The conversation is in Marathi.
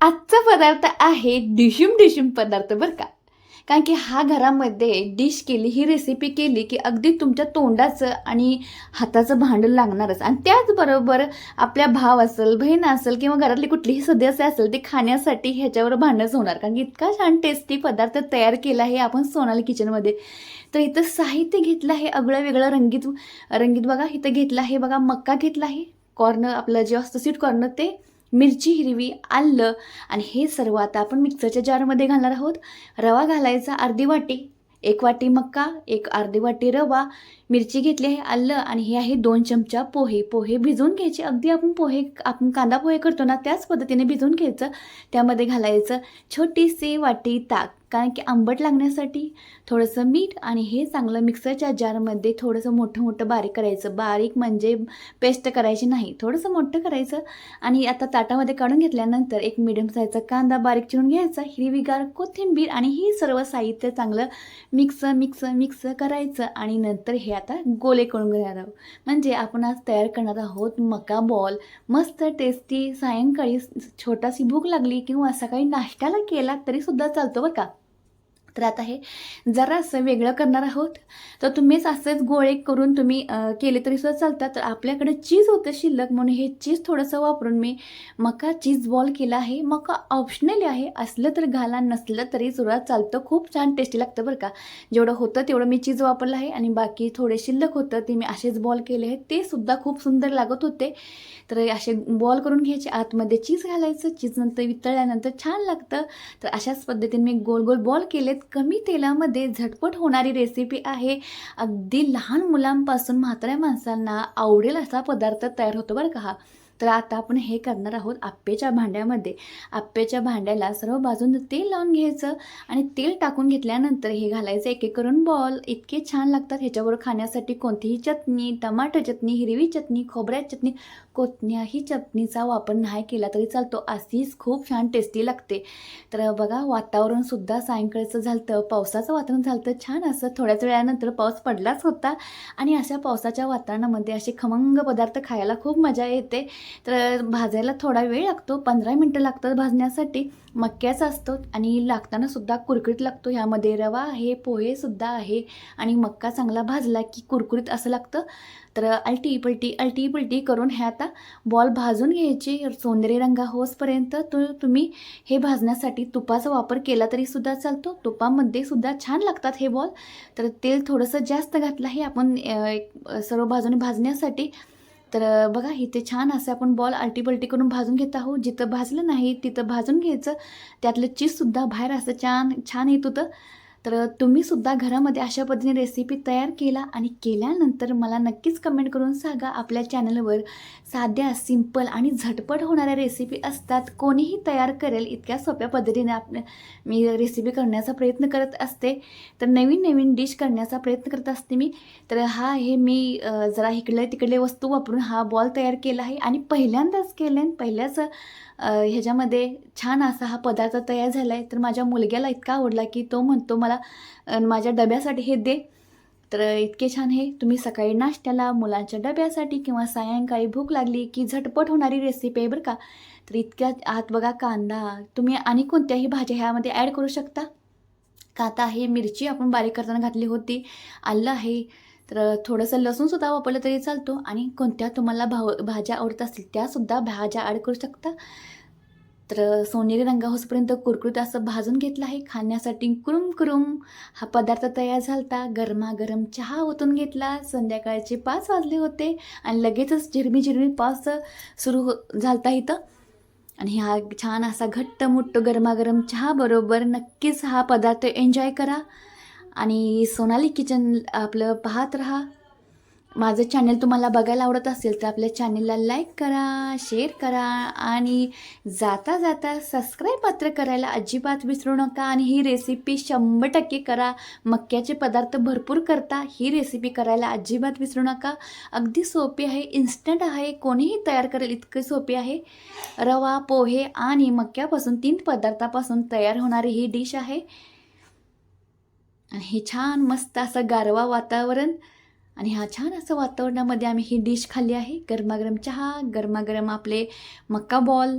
आजचा पदार्थ आहे डिशुम डिशुम पदार्थ बरं का. कारण की हा घरामध्ये डिश केली ही रेसिपी केली की अगदी तुमच्या तोंडाचं आणि हाताचं भांडण लागणारच. आणि त्याचबरोबर आपल्या भाव असेल बहीण असेल किंवा घरातली कुठलीही सदस्य असेल ते खाण्यासाठी ह्याच्यावर भांडणच होणार. कारण की इतका छान टेस्टी पदार्थ तयार केला आहे आपण सोनाली किचनमध्ये तर इथं साहित्य घेतलं आहे अगळं वेगळं रंगीत रंगीत बघा. इथं घेतलं आहे बघा मक्का घेतला आहे. कॉर्नर आपलं जे असतं स्वीट कॉर्नर ते. मिरची हिरवी आलं आणि हे सर्व आता आपण मिक्सरच्या जारमध्ये घालणार आहोत. रवा घालायचा अर्धी वाटी एक वाटी मक्का एक अर्धी वाटी रवा. मिरची घेतली आहे आलं आणि हे आहे दोन चमचा पोहे. पोहे भिजवून घ्यायचे. अगदी आपण पोहे आपण कांदा पोहे करतो ना त्याच पद्धतीने भिजवून घ्यायचं. त्यामध्ये घालायचं छोटीशी वाटी ताक. कारण की आंबट लागण्यासाठी थोडंसं मीठ आणि हे चांगलं मिक्सरच्या जारमध्ये थोडंसं मोठं मोठं बारीक करायचं. बारीक म्हणजे पेस्ट करायची नाही. थोडंसं मोठं करायचं आणि आता ताटामध्ये काढून घेतल्यानंतर एक मिडियम साईजचा कांदा बारीक चिरून घ्यायचा हिरवीगार कोथिंबीर आणि ही सर्व साहित्य चांगलं मिक्स मिक्स मिक्स करायचं आणि नंतर हे आता गोले करून घेणार आहोत. म्हणजे आपण आज तयार करणार आहोत मका बॉल. मस्त टेस्टी सायंकाळी छोटाशी भूक लागली किंवा सकाळी नाश्त्याला केला तरीसुद्धा चालतो बरं का? तर आता हे जरासं वेगळं करणार आहोत तर तुम्हीच असेच गोळे करून तुम्ही केले तरी सुद्धा चालतात. तर आपल्याकडे चीज होतं शिल्लक म्हणून हे चीज थोडंसं वापरून मी मका चीज बॉल केला आहे. मका ऑप्शनली आहे. असलं तर घाला नसलं तरी सुद्धा चालतं. खूप छान टेस्टी लागतं बरं का. जेवढं होतं तेवढं मी चीज वापरलं आहे. आणि बाकी थोडे शिल्लक होतं ते मी असेच बॉल केले आहेत. ते सुद्धा खूप सुंदर लागत होते. तर असे बॉल करून घ्यायचे. आतमध्ये चीज घालायचं. चीज नंतर वितळल्यानंतर छान लागतं. तर अशाच पद्धतीने मी गोल गोल बॉल केलेत. कमी तेलामध्ये झटपट होणारी रेसिपी आहे. अगदी लहान मुलांपासून म्हाताऱ्या माणसांना आवडेल असा पदार्थ तयार होतो बरं का हा. तर आता आपण हे करणार आहोत आप्पेच्या भांड्यामध्ये. आप्पेच्या भांड्याला सर्व बाजून तेल लावून घ्यायचं आणि तेल टाकून घेतल्यानंतर हे घालायचं एक एक करून बॉल. इतके छान लागतात ह्याच्याबरोबर खाण्यासाठी कोणतीही चटणी टमाटर चटणी हिरवी चटणी खोबऱ्या चटणी कोणत्याही चटणीचा वापर नाही केला तरी चालतो. अशीच खूप छान टेस्टी लागते. तर बघा वातावरणसुद्धा सायंकाळचं झालं पावसाचं वातावरण झालं छान असं थोड्याच वेळानंतर पाऊस पडलाच होता आणि अशा पावसाच्या वातावरणामध्ये असे खमंग पदार्थ खायला खूप मजा येते. तर भाजायला थोडा वेळ लागतो पंधरा मिनटं लागतात भाजण्यासाठी. मक्याचा असतो आणि लागताना सुद्धा कुरकुरीत लागतो. ह्यामध्ये रवा आहे पोहेसुद्धा आहे आणि मक्का चांगला भाजला की कुरकुरीत असं लागतं. तर अलटी पलटी अलटी पलटी करून हे आता बॉल भाजून घ्यायचे. सोनेरी रंगा होसपर्यंत तो तुम्ही हे भाजण्यासाठी तुपाचा वापर केला तरी सुद्धा चालतो. तुपामध्ये सुद्धा छान लागतात हे बॉल. तर तेल थोडंसं जास्त घातलं आहे आपण एक, सर्व बाजूने भाजण्यासाठी. तर बघा इथे छान असं आपण बॉल आलटीपलटी करून भाजून घेत आहोत. जिथं भाजलं नाही तिथं भाजून घ्यायचं. त्यातलं चीजसुद्धा बाहेर असं छान छान येत होतं. तर तुम्हीसुद्धा घरामध्ये अशा पद्धतीने रेसिपी तयार केला आणि केल्यानंतर मला नक्कीच कमेंट करून सांगा. आपल्या चॅनलवर साध्या सिंपल आणि झटपट होणाऱ्या रेसिपी असतात. कोणीही तयार करेल इतक्या सोप्या पद्धतीने आप मी रेसिपी करण्याचा प्रयत्न करत असते. तर नवीन नवीन डिश करण्याचा प्रयत्न करत असते मी. तर हा हे मी जरा इकडले तिकडले वस्तू वापरून हा बॉल तयार केला आहे. आणि पहिल्यांदाच केले आणि पहिल्याच ह्याच्यामध्ये छान असा हा पदार्थ तयार झाला आहे तर माझ्या मुलग्याला इतका आवडला की तो म्हणतो मला अ, माझ्या डब्यासाठी हे दे. तर इतके छान हे. तुम्ही सकाळी नाश्त्याला मुलांच्या डब्यासाठी किंवा सायंकाळी भूक लागली की झटपट होणारी रेसिपी आहे बरं का? तर इतक्या आत बघा कांदा. तुम्ही आणि कोणत्याही भाज्या ह्यामध्ये ॲड करू शकता. कांदा आहे मिरची आपण बारीक करताना घातली होती. आलं आहे. तर थोडंसं लसूणसुद्धा वापरलं तरी चालतो. आणि कोणत्या तुम्हाला भाव भाज्या आवडत असतील त्यासुद्धा भाज्या ॲड करू शकता. तर सोनेरी रंगा होसपर्यंत कुरकुरीत असं भाजून घेतलं आहे. खाण्यासाठी कुरुम कुरुम हा पदार्थ तयार झालता. गरमागरम चहा ओतून घेतला. संध्याकाळचे पाच वाजले होते आणि लगेचच झिरमी झिरमी पाच सुरू हो झालता इथं. आणि हा छान असा घट्ट मुट्ट गरमागरम चहा बरोबर नक्कीच हा पदार्थ एन्जॉय करा. आणि सोनाली किचन आपलं पाहत राहा. माझं चॅनल तुम्हाला बघायला आवडत असेल तर आपल्या चॅनलला लाईक करा शेअर करा आणि जाता जाता सबस्क्राईब मात्र करायला अजिबात विसरू नका आणि ही रेसिपी शंभर टक्के करा. मक्याचे पदार्थ भरपूर करता ही रेसिपी करायला अजिबात विसरू नका. अगदी सोपी आहे इन्स्टंट आहे कोणीही तयार करेल इतकी सोपी आहे. रवा पोहे आणि मक्यापासून तीन पदार्थापासून तयार होणारी ही डिश आहे. आणि हे छान मस्त असं गारवा वातावरण. आणि ह्या छान असं वातावरणामध्ये आम्ही ही डिश खाल्ली आहे. गरमागरम चहा गरमागरम आपले मक्का बॉल